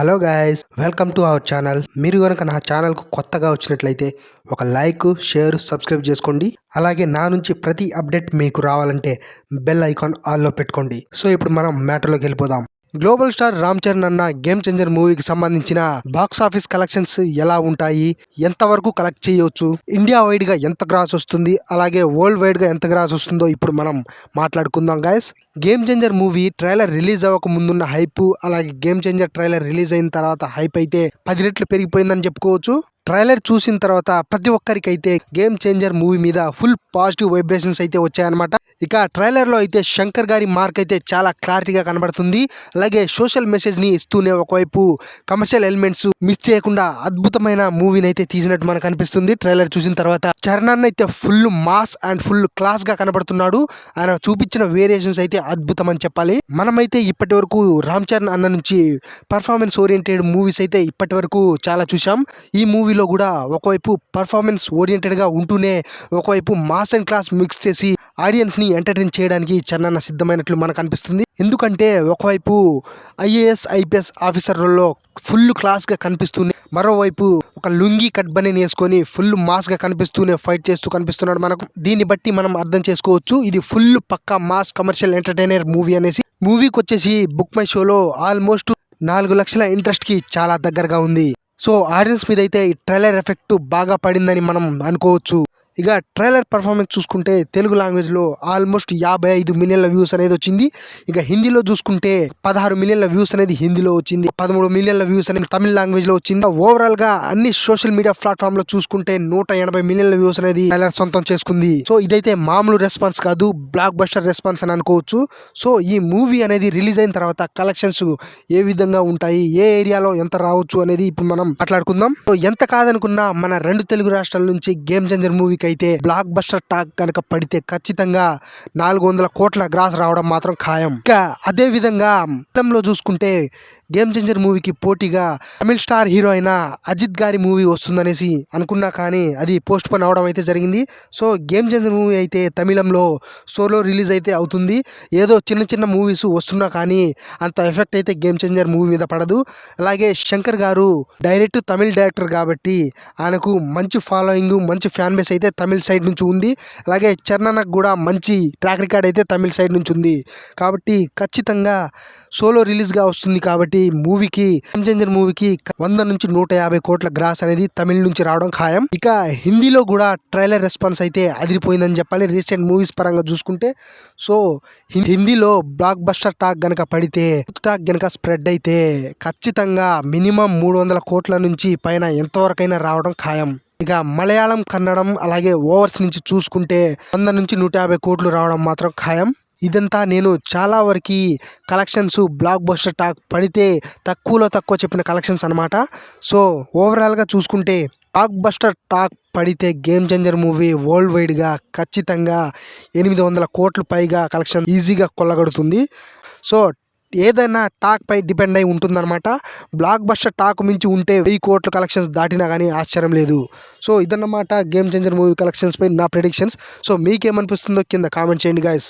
Hello guys welcome to our channel. మీరు కనుక నా ఛానల్కు కొత్తగా వచ్చినట్లయితే ఒక లైక్ షేర్ సబ్స్క్రైబ్ చేసుకోండి. అలాగే నా నుంచి ప్రతి అప్డేట్ మీకు రావాలంటే బెల్ ఐకాన్ ఆల్లో పెట్టుకోండి. సో ఇప్పుడు మనం మ్యాటర్లోకి వెళ్ళిపోదాం. గ్లోబల్ స్టార్ రామ్ చరణ్ అన్న గేమ్ చేంజర్ మూవీకి సంబంధించిన బాక్స్ ఆఫీస్ కలెక్షన్స్ ఎలా ఉంటాయి? ఎంతవరకు కలెక్ట్ చేయవచ్చు ఇండియా వైడ్గా ఎంత గ్రాస్ వస్తుంది? అలాగే వరల్డ్ వైడ్గా ఎంత గ్రాస్ వస్తుందో ఇప్పుడు మనం మాట్లాడుకుందాం guys Game Changer movie trailer release అవ్వక ముందున్న హైప్ అలాగే గేమ్ చేంజర్ ట్రైలర్ రిలీజ్ అయిన తర్వాత హైప్ అయితే పది రెట్లు పెరిగిపోయిందని చెప్పుకోవచ్చు. ట్రైలర్ చూసిన తర్వాత ప్రతి ఒక్కరికైతే గేమ్ చేంజర్ మూవీ మీద ఫుల్ పాజిటివ్ వైబ్రేషన్స్ అయితే వచ్చాయన్నమాట. ఇక ట్రైలర్లో అయితే శంకర్ గారి మార్క్ అయితే చాలా క్లారిటీగా కనబడుతుంది. అలాగే సోషల్ మెసేజ్ని ఇస్తూనే ఒకవైపు కమర్షియల్ ఎలిమెంట్స్ మిస్ చేయకుండా అద్భుతమైన మూవీని అయితే తీసినట్టు మనకు అనిపిస్తుంది. ట్రైలర్ చూసిన తర్వాత చరణాన్ని అయితే ఫుల్ మాస్ అండ్ ఫుల్ క్లాస్గా కనబడుతున్నాడు. ఆయన చూపించిన వేరియేషన్స్ అయితే అద్భుతం అని చెప్పాలి. మనమైతే ఇప్పటి వరకు రామ్ చరణ్ అన్న నుంచి పర్ఫార్మెన్స్ ఓరియంటెడ్ మూవీస్ అయితే ఇప్పటి వరకు చాలా చూసాం ఈ మూవీలో కూడా ఒకవైపు పర్ఫార్మెన్స్ ఓరియంటెడ్గా ఉంటూనే ఒకవైపు మాస్ అండ్ క్లాస్ మిక్స్ చేసి ఆడియన్స్ని ఎంటర్టైన్ చేయడానికి చరణ్ సిద్ధమైనట్లు మనకు అనిపిస్తుంది. ఎందుకంటే ఒకవైపు ఐఏఎస్ ఐపీఎస్ ఆఫీసర్లలో ఫుల్ క్లాస్గా కనిపిస్తుంది. మరోవైపు ఒక లుంగి కట్ బని వేసుకొని ఫుల్ మాస్గా కనిపిస్తూనే ఫైట్ చేస్తూ కనిపిస్తున్నాడు మనకు. దీన్ని బట్టి మనం అర్థం చేసుకోవచ్చు. ఇది ఫుల్ పక్కా మాస్ కమర్షియల్ ఎంటర్టైనర్ మూవీ అనేసి. మూవీకి వచ్చేసి బుక్ మై షోలో ఆల్మోస్ట్ నాలుగు లక్షల ఇంట్రెస్ట్కి చాలా దగ్గరగా ఉంది. సో ఆడియన్స్ మీద అయితే ఈ ట్రైలర్ ఎఫెక్ట్ బాగా పడిందని మనం అనుకోవచ్చు. ఇక ట్రైలర్ పర్ఫార్మెన్స్ చూసుకుంటే తెలుగు లాంగ్వేజ్లో ఆల్మోస్ట్ యాభై ఐదు మిలియన్ల వ్యూస్ అనేది వచ్చింది. ఇక హిందీలో చూసుకుంటే పదహారు మిలియన్ల వ్యూస్ అనేది హిందీలో వచ్చింది. పదమూడు మిలియన్ల వ్యూస్ అనేది తమిళ లాంగ్వేజ్లో వచ్చింది. ఓవరాల్గా అన్ని సోషల్ మీడియా ప్లాట్ఫామ్లో చూసుకుంటే నూట ఎనభై మిలియన్ల వ్యూస్ అనేది ట్రైలర్ సొంతం చేసుకుంది. సో ఇదైతే మామూలు రెస్పాన్స్ కాదు బ్లాక్ బస్టర్ రెస్పాన్స్ అని అనుకోవచ్చు. సో ఈ మూవీ అనేది రిలీజ్ అయిన తర్వాత కలెక్షన్స్ ఏ విధంగా ఉంటాయి ఏ ఏరియాలో ఎంత రావచ్చు అనేది ఇప్పుడు మనం మాట్లాడుకుందాం. సో ఎంత కాదనుకున్నా మన రెండు తెలుగు రాష్ట్రాల నుంచి గేమ్ చేంజర్ మూవీ అయితే బ్లాక్ బస్టర్ టాక్ కనుక పడితే ఖచ్చితంగా నాలుగు వందల కోట్ల గ్రాస్ రావడం మాత్రం ఖాయం. ఇంకా అదే విధంగా మొత్తంలో చూసుకుంటే గేమ్ చేంజర్ మూవీకి పోటీగా తమిళ స్టార్ హీరో అయిన అజిత్ గారి మూవీ వస్తుందనేసి అనుకున్నా కానీ అది పోస్ట్ పోన్ అవడం అయితే జరిగింది. సో గేమ్ చేంజర్ మూవీ అయితే తమిళంలో సోలో రిలీజ్ అయితే అవుతుంది. ఏదో చిన్న చిన్న మూవీస్ వస్తున్నా కానీ అంత ఎఫెక్ట్ అయితే గేమ్ చేంజర్ మూవీ మీద పడదు. అలాగే శంకర్ గారు డైరెక్ట్ తమిళ్ డైరెక్టర్ కాబట్టి ఆయనకు మంచి ఫాలోయింగ్ మంచి ఫ్యాన్ బేస్ అయితే తమిళ్ సైడ్ నుంచి ఉంది. అలాగే చరణనకు కూడా మంచి ట్రాక్ రికార్డ్ అయితే తమిళ్ సైడ్ నుంచి ఉంది. కాబట్టి ఖచ్చితంగా సోలో రిలీజ్గా వస్తుంది కాబట్టి మూవీకి చేంజర్ మూవీకి వంద నుంచి నూట యాభై కోట్ల గ్రాస్ అనేది తమిళ్ నుంచి రావడం ఖాయం. ఇక హిందీలో కూడా ట్రైలర్ రెస్పాన్స్ అయితే అదిరిపోయిందని చెప్పాలి. రీసెంట్ మూవీస్ పరంగా చూసుకుంటే సో హిందీలో బ్లాక్ బస్టర్ టాక్ గనక పడితే టాక్ గనక స్ప్రెడ్ అయితే ఖచ్చితంగా మినిమం మూడు వందల కోట్ల నుంచి పైన ఎంతవరకైనా రావడం ఖాయం. ఇక మలయాళం కన్నడం అలాగే ఓవర్స్ నుంచి చూసుకుంటే వంద నుంచి నూట యాభై కోట్లు రావడం మాత్రం ఖాయం. ఇదంతా నేను చాలా వరకు కలెక్షన్స్ బ్లాక్ బస్టర్ టాక్ పడితే తక్కువలో తక్కువ చెప్పిన కలెక్షన్స్ అనమాట సో ఓవరాల్గా చూసుకుంటే బ్లాక్ బస్టర్ టాక్ పడితే గేమ్ చేంజర్ మూవీ వరల్డ్ వైడ్గా ఖచ్చితంగా ఎనిమిది వందల కోట్లు పైగా కలెక్షన్ ఈజీగా కొల్లగడుతుంది. సో ఏదైనా టాక్ పై డిపెండ్ అయి ఉంటుందన్నమాట. బ్లాక్ బస్టర్ టాక్ మించి ఉంటే వెయ్యి కోట్ల కలెక్షన్స్ దాటినా కానీ ఆశ్చర్యం లేదు. సో ఇదన్నమాట గేమ్ చేంజర్ మూవీ కలెక్షన్స్ పై నా ప్రిడిక్షన్స్. సో మీకేమనిపిస్తుందో కింద కామెంట్ చేయండి గాయస్